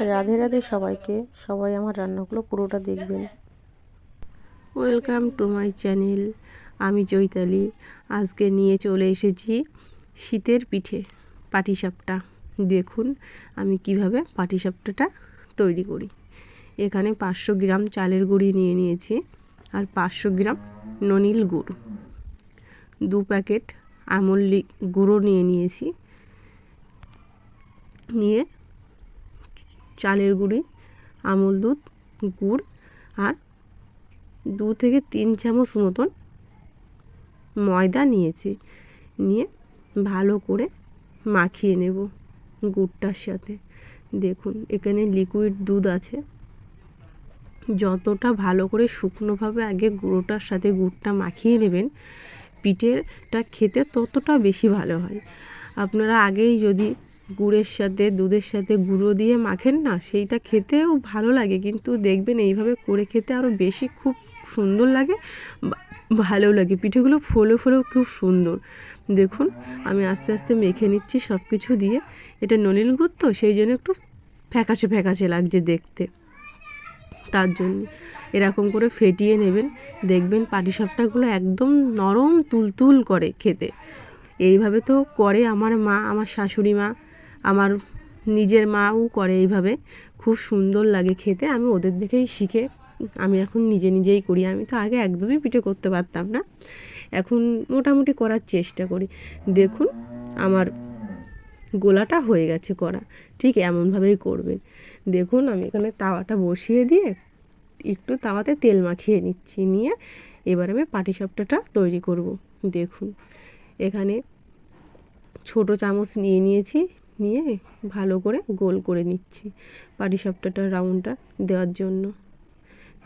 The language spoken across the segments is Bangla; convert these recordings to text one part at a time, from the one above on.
রাধে রাধে সবাইকে সবাই আমার রান্নাগুলো পুরোটা দেখবেন। ওয়েলকাম টু মাই চ্যানেল আমি চৈতালি। আজকে নিয়ে চলে এসেছি শীতের পিঠে পাটিসাপটা। দেখুন আমি কীভাবে পাটিসাপটাটা তৈরি করি। এখানে পাঁচশো গ্রাম চালের গুঁড়ি নিয়ে নিয়েছি আর পাঁচশো গ্রাম ননিল গুড়। দু প্যাকেট আমল লি- গুঁড়ো নিয়ে নিয়েছি। নিয়ে চালের গুঁড়ি, আমল দুধ, গুড় আর দু থেকে তিন চামচ মতন ময়দা নিয়েছি, নিয়ে ভালো করে মাখিয়ে নেব গুড়টার সাথে। দেখুন, এখানে লিকুইড দুধ আছে। যতটা ভালো করে শুকনোভাবে আগে গুঁড়োটার সাথে গুড়টা মাখিয়ে নেবেন, পিঠেটা খেতে ততটা বেশি ভালো হয়। আপনারা আগেই যদি গুড়ের সাথে, দুধের সাথে গুঁড়ো দিয়ে মাখেন না, সেইটা খেতেও ভালো লাগে। কিন্তু দেখবেন এইভাবে করে খেতে আরও বেশি খুব সুন্দর লাগে ভালো লাগে। পিঠেগুলো ফোলে ফোলেও খুব সুন্দর। দেখুন, আমি আস্তে আস্তে মেখে নিচ্ছি সব কিছু দিয়ে। এটা নলিল গুড় তো, সেই জন্য একটু ফ্যাকাশে ফ্যাকাশে লাগছে দেখতে। তার জন্য এরকম করে ফেটিয়ে নেবেন। দেখবেন পাটিসাপটাগুলো একদম নরম তুলতুল করে খেতে। এইভাবে তো করে আমার মা, আমার শাশুড়ি মা। আমার নিজের মাও করে এইভাবে। খুব সুন্দর লাগে খেতে। আমি ওদের দেখেই শিখে আমি এখন নিজে নিজেই করি। আমি তো আগে একদমই পিঠে করতে পারতাম না। এখন মোটামুটি করার চেষ্টা করি। দেখুন, আমার গোলাটা হয়ে গেছে করা। ঠিক এমনভাবেই করবেন। দেখুন, আমি এখানে তাওয়াটা বসিয়ে দিয়ে একটু তাওয়াতে তেল মাখিয়ে নিচ্ছি। নিয়ে এবার আমি পাটি পাটিসাপটাটা তৈরি করব। দেখুন, এখানে ছোট চামচ নিয়ে নিয়েছি। নিয়ে ভালো করে গোল করে নিচ্ছি পাটিসাপটাটা রাউন্ডটা দেওয়ার জন্য।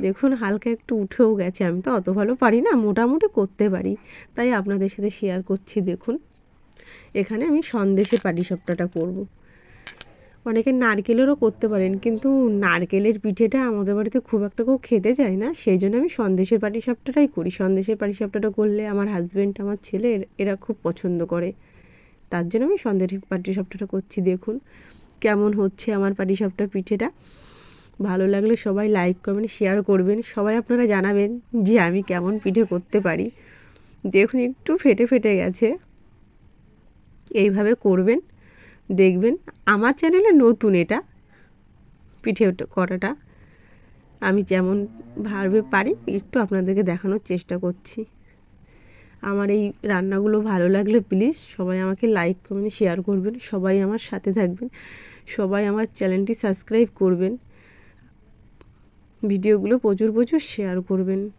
দেখুন, হালকা একটু উঠেও গেছে। আমি তো অত ভালো পারি না, মোটামুটি করতে পারি। তাই আপনাদের সাথে শেয়ার করছি, দেখুন। এখানে আমি সন্দেশে পাটিসাপটাটা করব। অনেকে নারকেলেরও করতে পারেন, কিন্তু নারকেলের পিঠেটা আমাদের বাড়িতে খুব একটা কেউ খেতে চায় না। সেই জন্য আমি সন্দেশের পাটিসাপটাটাই করি। সন্দেশের পাটিসাপটাটা করলে আমার হাজব্যান্ড আমার ছেলে, এরা খুব পছন্দ করে। তার জন্য আমি সন্দেশের পাটিসাপটাটা করছি, দেখুন কেমন হচ্ছে আমার পাটিসাপটা পিঠেটা। ভালো লাগলে সবাই লাইক করবেন শেয়ার করবেন। সবাই আপনারা জানাবেন যে আমি কেমন পিঠে করতে পারি। দেখুন একটু ফেটে ফেটে গেছে। এইভাবে করবেন, দেখবেন আমার চ্যানেলে নতুন এটা পিঠে করাটা। আমি যেমন ভাবে পারি, একটু আপনাদেরকে দেখানোর চেষ্টা করছি। আমার এই রান্নাগুলো ভালো লাগলে প্লিজ সবাই আমাকে লাইক কমেন্ট শেয়ার করবেন। সবাই আমার সাথে থাকবেন। সবাই আমার চ্যানেলটি সাবস্ক্রাইব করবেন। ভিডিওগুলো প্রচুর প্রচুর শেয়ার করবেন।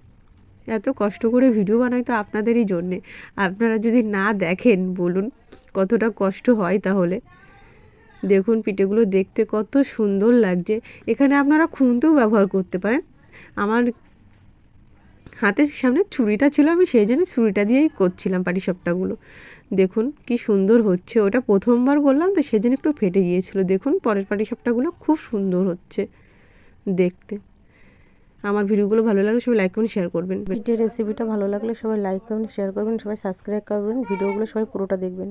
এত কষ্ট করে ভিডিও বানাই তো আপনাদেরই জন্যে। আপনারা যদি না দেখেন, বলুন কতটা কষ্ট হয় তাহলে। দেখুন, পিঠেগুলো দেখতে কত সুন্দর লাগছে। এখানে আপনারা খুন্তিও ব্যবহার করতে পারেন। আমার হাতের সামনে ছুরিটা ছিল, আমি সেই জন্য ছুরিটা দিয়েই করছিলাম পাটিসাপটাগুলো দেখুন কি সুন্দর হচ্ছে, ওটা প্রথমবার করলাম তো সেই জন্য একটু ফেটে গিয়েছিল। দেখুন পরের পাটিসাপটাগুলো খুব সুন্দর হচ্ছে দেখতে। আমার ভিডিওগুলো ভালো লাগলে সবাই লাইক কমেন্ট শেয়ার করবেন। পিঠের রেসিপিটা ভালো লাগলে সবাই লাইক কমেন্ট শেয়ার করবেন, সবাই সাবস্ক্রাইব করবেন, ভিডিওগুলো সবাই পুরোটা দেখবেন।